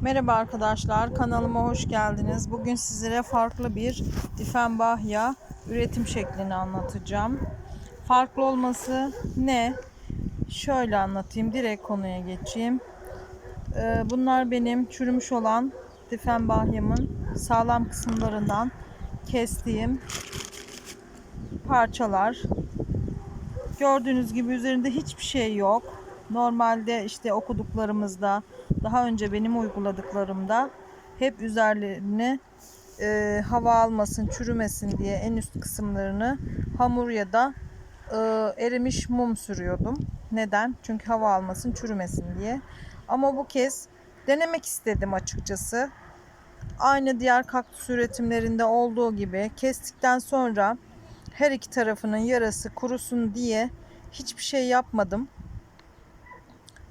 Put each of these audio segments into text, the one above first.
Merhaba arkadaşlar, kanalıma hoş geldiniz. Bugün sizlere farklı bir difenbahya üretim şeklini anlatacağım. Farklı olması ne? Şöyle anlatayım, direkt konuya geçeyim. Ee, Bunlar benim çürümüş olan difenbahyamın sağlam kısımlarından kestiğim parçalar. Gördüğünüz gibi üzerinde hiçbir şey yok. Normalde işte okuduklarımızda, daha önce benim uyguladıklarımda hep üzerlerini e, hava almasın, çürümesin diye en üst kısımlarını hamur ya da e, erimiş mum sürüyordum. Neden? Çünkü hava almasın, çürümesin diye. Ama bu kez denemek istedim açıkçası. Aynı diğer kaktüs üretimlerinde olduğu gibi kestikten sonra her iki tarafının yarası kurusun diye hiçbir şey yapmadım.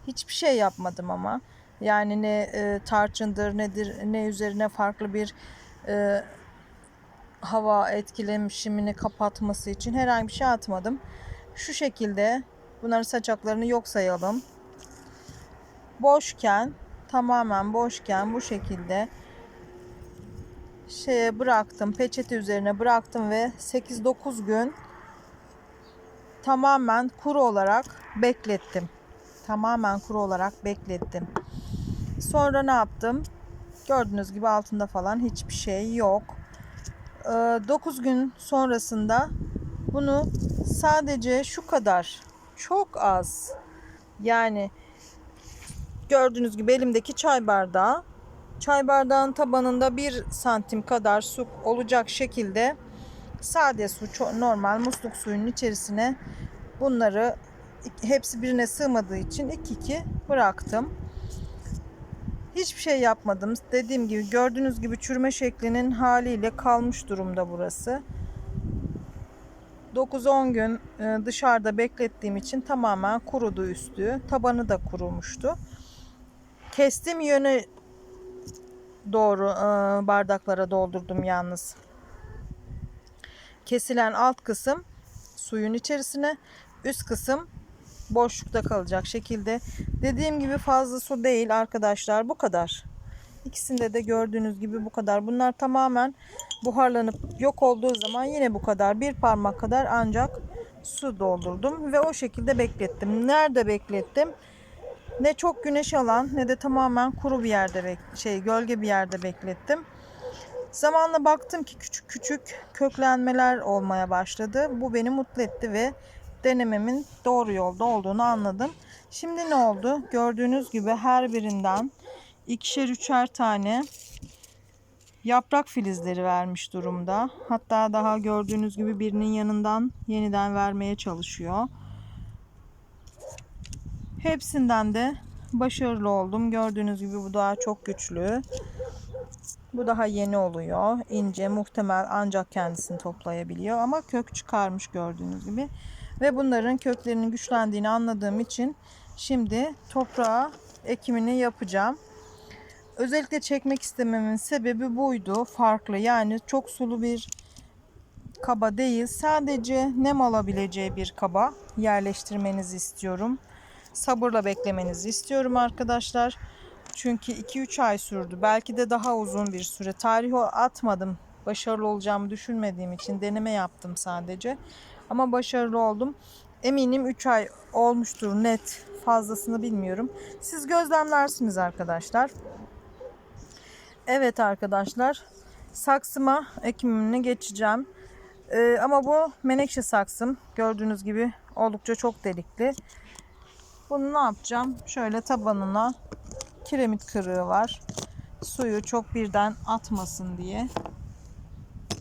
Hiçbir şey yapmadım ama. Yani ne e, tarçındır nedir ne üzerine farklı bir e, hava etkilemişimini kapatması için herhangi bir şey atmadım. Şu şekilde bunların saçaklarını yok sayalım. Boşken tamamen boşken bu şekilde şeye bıraktım. Peçete üzerine bıraktım ve 8-9 gün tamamen kuru olarak beklettim. Tamamen kuru olarak beklettim. Sonra ne yaptım? Gördüğünüz gibi altında falan hiçbir şey yok. 9 gün sonrasında bunu sadece şu kadar çok az yani gördüğünüz gibi elimdeki çay bardağı çay bardağın tabanında 1 santim kadar su olacak şekilde sade su normal musluk suyunun içerisine bunları hepsi birine sığmadığı için 2-2 bıraktım. Hiçbir şey yapmadım. Dediğim gibi gördüğünüz gibi çürüme şeklinin haliyle kalmış durumda burası. 9-10 gün e, dışarıda beklettiğim için tamamen kurudu üstü. Tabanı da kurumuştu. Kestim yöne doğru e, bardaklara doldurdum yalnız. Kesilen alt kısım suyun içerisine, üst kısım boşlukta kalacak şekilde. Dediğim gibi fazla su değil arkadaşlar. Bu kadar. İkisinde de gördüğünüz gibi bu kadar. Bunlar tamamen buharlanıp yok olduğu zaman yine bu kadar. Bir parmak kadar ancak su doldurdum ve o şekilde beklettim. Nerede beklettim? Ne çok güneş alan ne de tamamen kuru bir yerde şey gölge bir yerde beklettim. Zamanla baktım ki küçük küçük köklenmeler olmaya başladı. Bu beni mutlu etti ve denememin doğru yolda olduğunu anladım. Şimdi ne oldu? Gördüğünüz gibi her birinden ikişer üçer tane yaprak filizleri vermiş durumda. Hatta daha gördüğünüz gibi birinin yanından yeniden vermeye çalışıyor. Hepsinden de başarılı oldum. Gördüğünüz gibi bu daha çok güçlü. Bu daha yeni oluyor. İnce muhtemel ancak kendisini toplayabiliyor ama kök çıkarmış gördüğünüz gibi. Ve bunların köklerinin güçlendiğini anladığım için şimdi toprağa ekimini yapacağım. Özellikle çekmek istememin sebebi buydu. Farklı yani çok sulu bir kaba değil. Sadece nem alabileceği bir kaba yerleştirmenizi istiyorum. Sabırla beklemenizi istiyorum arkadaşlar. Çünkü 2-3 ay sürdü. Belki de daha uzun bir süre. Tarihi atmadım. Başarılı olacağımı düşünmediğim için deneme yaptım sadece. Ama başarılı oldum. Eminim 3 ay olmuştur net. Fazlasını bilmiyorum. Siz gözlemlersiniz arkadaşlar. Evet arkadaşlar. Saksıma ekimini geçeceğim. Ee, ama bu menekşe saksım. Gördüğünüz gibi oldukça çok delikli. Bunu ne yapacağım? Şöyle tabanına kiremit kırığı var. Suyu çok birden atmasın diye.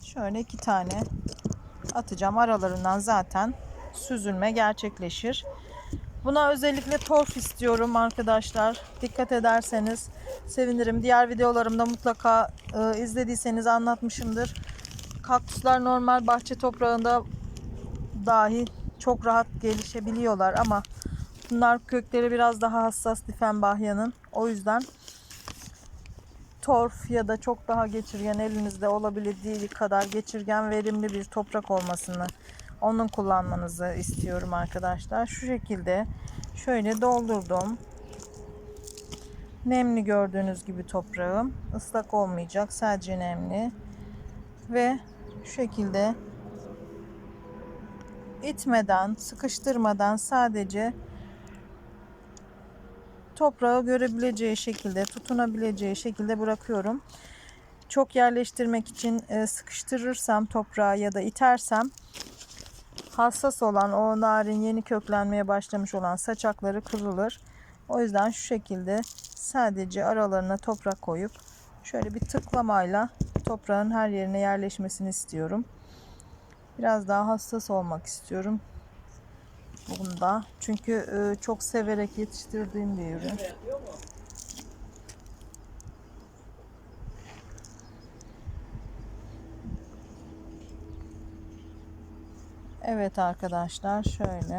Şöyle iki tane atacağım. Aralarından zaten süzülme gerçekleşir. Buna özellikle torf istiyorum arkadaşlar. Dikkat ederseniz sevinirim. Diğer videolarımda mutlaka e, izlediyseniz anlatmışımdır. Kaktüsler normal bahçe toprağında dahi çok rahat gelişebiliyorlar ama bunlar kökleri biraz daha hassas difenbahyanın. O yüzden torf ya da çok daha geçirgen elinizde olabildiği kadar geçirgen verimli bir toprak olmasını onun kullanmanızı istiyorum arkadaşlar. Şu şekilde şöyle doldurdum. Nemli gördüğünüz gibi toprağım. Islak olmayacak. Sadece nemli. Ve şu şekilde itmeden, sıkıştırmadan sadece toprağı görebileceği şekilde, tutunabileceği şekilde bırakıyorum. Çok yerleştirmek için e, sıkıştırırsam toprağı ya da itersem hassas olan o narin yeni köklenmeye başlamış olan saçakları kırılır. O yüzden şu şekilde sadece aralarına toprak koyup şöyle bir tıklamayla toprağın her yerine yerleşmesini istiyorum. Biraz daha hassas olmak istiyorum. Bunda. Çünkü e, çok severek yetiştirdiğim bir ürün. Evet arkadaşlar şöyle.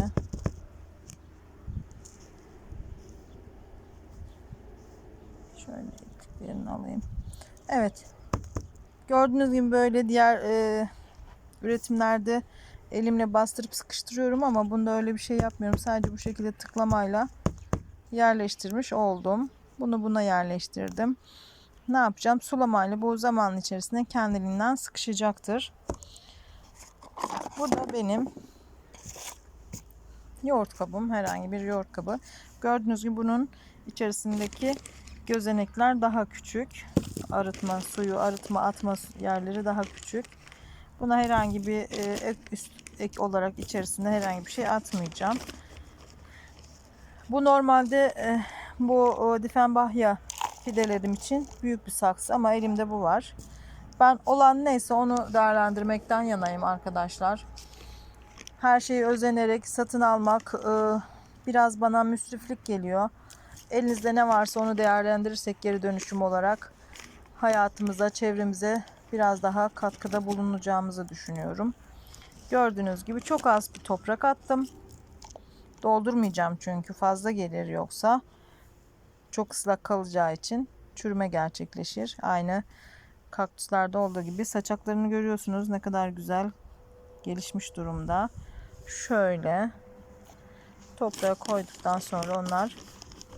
Şöyle birini alayım. Evet. Gördüğünüz gibi böyle diğer e, üretimlerde elimle bastırıp sıkıştırıyorum ama bunda öyle bir şey yapmıyorum. Sadece bu şekilde tıklamayla yerleştirmiş oldum. Bunu buna yerleştirdim. Ne yapacağım? Sulamayla bu zaman içerisinde kendiliğinden sıkışacaktır. Bu da benim yoğurt kabım. Herhangi bir yoğurt kabı. Gördüğünüz gibi bunun içerisindeki gözenekler daha küçük. Arıtma suyu, arıtma atma yerleri daha küçük. Buna herhangi bir e, üst ek olarak içerisinde herhangi bir şey atmayacağım. Bu normalde e, bu o, Diffenbachia fidelerim için büyük bir saksı ama elimde bu var. Ben olan neyse onu değerlendirmekten yanayım arkadaşlar. Her şeyi özenerek satın almak e, biraz bana müsriflik geliyor. Elinizde ne varsa onu değerlendirirsek geri dönüşüm olarak hayatımıza, çevremize biraz daha katkıda bulunacağımızı düşünüyorum. Gördüğünüz gibi çok az bir toprak attım. Doldurmayacağım çünkü fazla gelir yoksa çok ıslak kalacağı için çürüme gerçekleşir. Aynı kaktüslerde olduğu gibi saçaklarını görüyorsunuz ne kadar güzel gelişmiş durumda. Şöyle toprağa koyduktan sonra onlar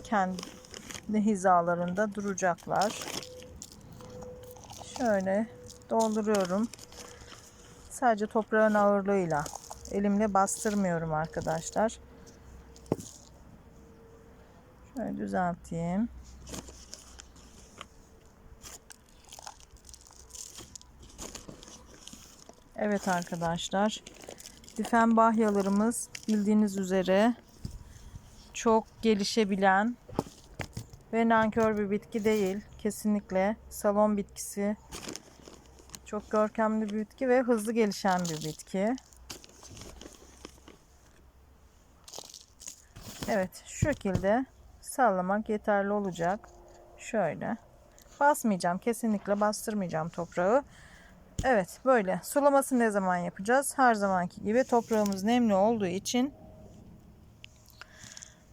kendi hizalarında duracaklar. Şöyle dolduruyorum. Sadece toprağın ağırlığıyla elimle bastırmıyorum arkadaşlar. Şöyle düzelteyim. Evet arkadaşlar. Difenbahyalarımız bildiğiniz üzere çok gelişebilen ve nankör bir bitki değil. Kesinlikle salon bitkisi. Çok görkemli bir bitki ve hızlı gelişen bir bitki. Evet şu şekilde sallamak yeterli olacak. Şöyle. Basmayacağım. Kesinlikle bastırmayacağım toprağı. Evet böyle. Sulaması ne zaman yapacağız? Her zamanki gibi toprağımız nemli olduğu için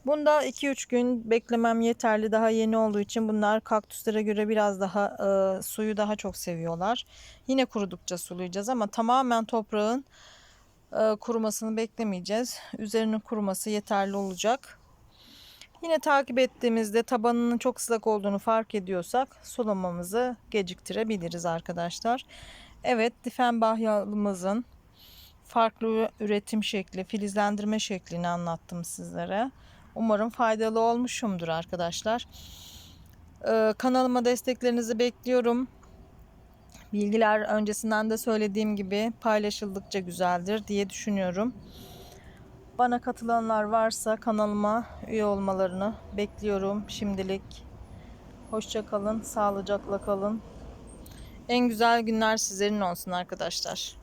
Bunda 2-3 gün beklemem yeterli. Daha yeni olduğu için bunlar kaktüslere göre biraz daha e, suyu daha çok seviyorlar. Yine kurudukça sulayacağız ama tamamen toprağın e, kurumasını beklemeyeceğiz. Üzerinin kuruması yeterli olacak. Yine takip ettiğimizde tabanının çok ıslak olduğunu fark ediyorsak sulamamızı geciktirebiliriz arkadaşlar. Evet difenbahyalımızın farklı üretim şekli, filizlendirme şeklini anlattım sizlere. Umarım faydalı olmuşumdur arkadaşlar. Ee, kanalıma desteklerinizi bekliyorum. Bilgiler öncesinden de söylediğim gibi paylaşıldıkça güzeldir diye düşünüyorum. Bana katılanlar varsa kanalıma üye olmalarını bekliyorum şimdilik. Hoşça kalın, sağlıcakla kalın. En güzel günler sizlerin olsun arkadaşlar.